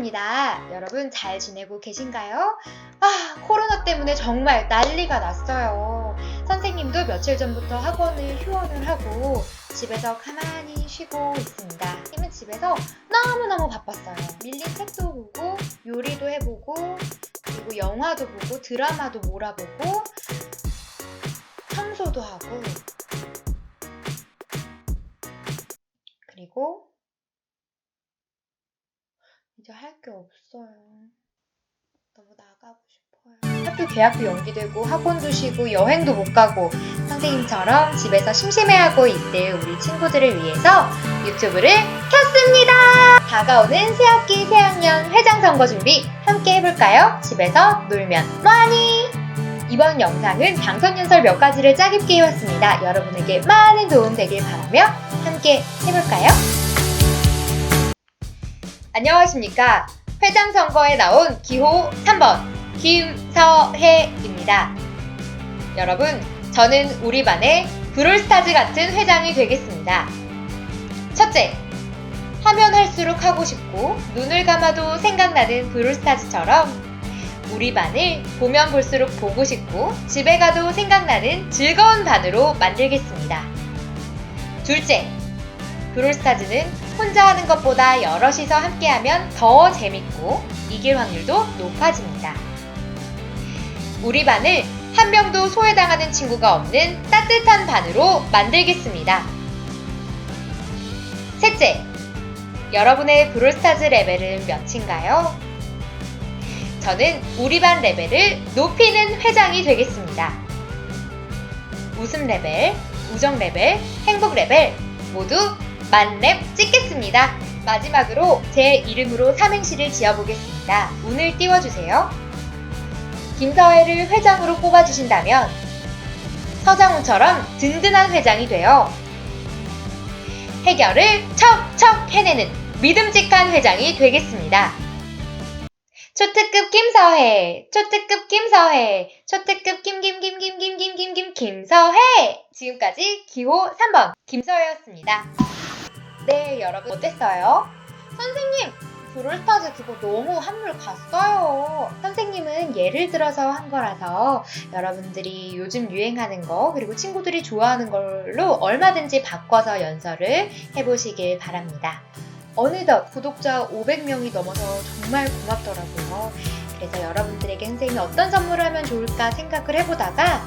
3번입니다. 여러분 잘 지내고 계신가요? 아, 코로나 때문에 정말 난리가 났어요. 선생님도 며칠 전부터 학원을 휴원을 하고 집에서 가만히 쉬고 있습니다. 님은 집에서 너무너무 바빴어요. 밀린 책도 보고 요리도 해보고 그리고 영화도 보고 드라마도 몰아보고 청소도 하고 그리고 이제 할 게 없어요. 너무 나가고 싶어요. 학교 개학도 연기되고 학원도 쉬고 여행도 못 가고 선생님처럼 집에서 심심해하고 있을 우리 친구들을 위해서 유튜브를 켰습니다. 다가오는 새학기 새학년 회장 선거 준비 함께 해볼까요? 집에서 놀면 뭐하니? 이번 영상은 당선 연설 몇 가지를 짜깁게 해왔습니다. 여러분에게 많은 도움 되길 바라며 함께 해볼까요? 안녕하십니까. 회장 선거에 나온 기호 3번 김서혜입니다. 여러분, 저는 우리 반의 브롤스타즈 같은 회장이 되겠습니다. 첫째, 하면 할수록 하고 싶고 눈을 감아도 생각나는 브롤스타즈처럼 우리 반을 보면 볼수록 보고 싶고 집에 가도 생각나는 즐거운 반으로 만들겠습니다. 둘째, 브롤스타즈는 혼자 하는 것보다 여럿이서 함께하면 더 재밌고 이길 확률도 높아집니다. 우리 반을 한 명도 소외당하는 친구가 없는 따뜻한 반으로 만들겠습니다. 셋째, 여러분의 브롤스타즈 레벨은 몇인가요? 저는 우리 반 레벨을 높이는 회장이 되겠습니다. 웃음 레벨, 우정 레벨, 행복 레벨 모두 만렙 찍겠습니다. 마지막으로 제 이름으로 삼행시를 지어보겠습니다. 운을 띄워주세요. 김서혜를 회장으로 뽑아주신다면 서장훈처럼 든든한 회장이 되어 해결을 척척 해내는 믿음직한 회장이 되겠습니다. 초특급 김서혜, 초특급 김서혜, 초특급 김김김김김김김김 김서혜! 지금까지 기호 3번 김서혜였습니다. 네, 여러분 어땠어요? 선생님, 브롤스타즈 그거 너무 한물 갔어요. 선생님은 예를 들어서 한 거라서 여러분들이 요즘 유행하는 거 그리고 친구들이 좋아하는 걸로 얼마든지 바꿔서 연설을 해보시길 바랍니다. 어느덧 구독자 500명이 넘어서 정말 고맙더라고요. 그래서 여러분들에게 선생님이 어떤 선물을 하면 좋을까 생각을 해보다가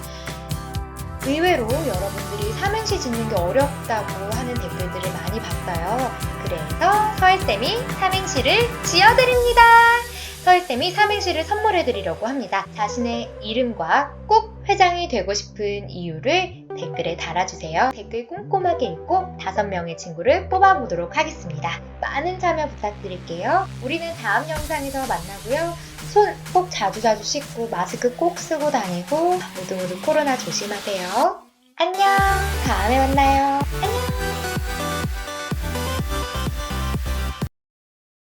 의외로 여러분들이 삼행시 짓는 게 어렵다고 하는 댓글들을 많이 봤어요. 그래서 서혜쌤이 삼행시를 지어드립니다. 서혜쌤이 삼행시를 선물해드리려고 합니다. 자신의 이름과 꼭 회장이 되고 싶은 이유를 댓글에 달아주세요. 댓글 꼼꼼하게 읽고 다섯 명의 친구를 뽑아보도록 하겠습니다. 많은 참여 부탁드릴게요. 우리는 다음 영상에서 만나고요. 손 꼭 자주자주 씻고 마스크 꼭 쓰고 다니고 모두 모두 코로나 조심하세요. 안녕. 다음에 만나요. 안녕.